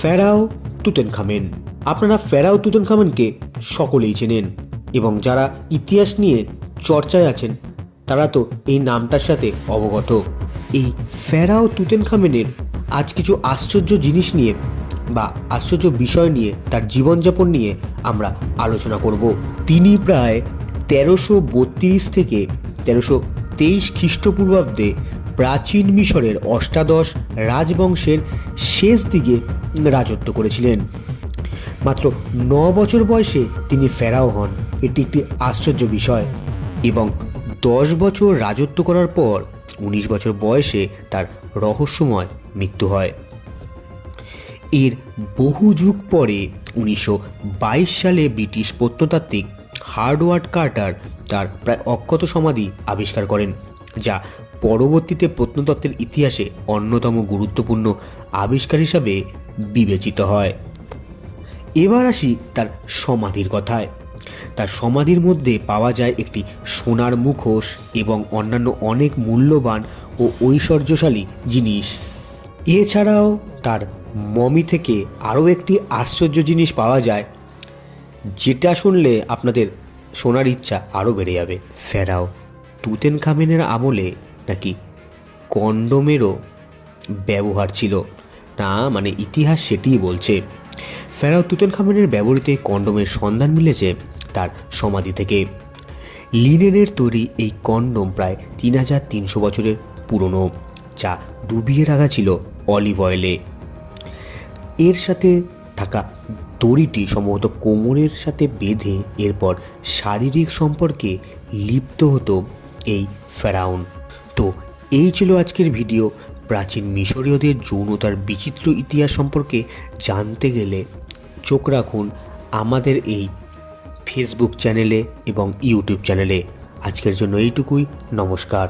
ফেরাও Tutankhamun. আপনারা ফেরাও তুতেনখামেনকে সকলেই চেনেন এবং যারা ইতিহাস নিয়ে চর্চায় আছেন, তারা তো এই নামটার সাথে অবগত। এই ফেরাও তুতেনখামেনের আজ কিছু আশ্চর্য জিনিস নিয়ে বা আশ্চর্য বিষয় নিয়ে তার জীবনযাপন নিয়ে আমরা আলোচনা করব। তিনি প্রায় তেরোশো বত্রিশ থেকে তেরোশো তেইশ খ্রিস্টপূর্বাব্দে প্রাচীন মিশরের অষ্টাদশ রাজবংশের শেষ দিকে রাজত্ব করেছিলেন। মাত্র ন বছর বয়সে তিনি ফেরাও হন। এটি একটি আশ্চর্য বিষয়। এবং দশ বছর রাজত্ব করার পর উনিশ বছর বয়সে তার রহস্যময় মৃত্যু হয়। এর বহু যুগ পরে উনিশশো বাইশ সালে ব্রিটিশ প্রত্নতাত্ত্বিক হার্ডওয়ার্ড কার্টার তার প্রায় অক্ষত সমাধি আবিষ্কার করেন, যা পরবর্তীতে প্রত্নতত্ত্বের ইতিহাসে অন্যতম গুরুত্বপূর্ণ আবিষ্কার হিসাবে বিবেচিত হয়। এবার আসি তার সমাধির কথায়। তার সমাধির মধ্যে পাওয়া যায় একটি সোনার মুখোশ এবং অন্যান্য অনেক মূল্যবান ও ঐশ্বর্যশালী জিনিস। এছাড়াও তার মমি থেকে আরও একটি আশ্চর্য জিনিস পাওয়া যায়, যেটা শুনলে আপনাদের শোনার ইচ্ছা আরও বেড়ে যাবে। ফেরাও তুতেন খামেনের আমলে নাকি কন্ডোমেরও ব্যবহার ছিল? না মানে ইতিহাস সেটিই বলছে। ফেরাও তুতেন খামেনের ব্যবহৃত কন্ডোমের সন্ধান মিলেছে তার সমাধি থেকে। লিনেনের তৈরি এই কন্ডোম প্রায় তিন হাজার তিনশো বছরের পুরনো, যা ডুবিয়ে রাখা ছিল অলিভ অয়েলে। এর সাথে থাকা দড়িটি সম্ভবত কোমরের সাথে বেঁধে এরপর শারীরিক সম্পর্কে লিপ্ত হতো এই ফেরাউন। তো এই ছিল আজকের ভিডিও। প্রাচীন মিশরীয়দের যৌনতার বিচিত্র ইতিহাস সম্পর্কে জানতে গেলে চোখ রাখুন আমাদের এই ফেসবুক চ্যানেলে এবং ইউটিউব চ্যানেলে আজকের জন্য এইটুকুই। নমস্কার।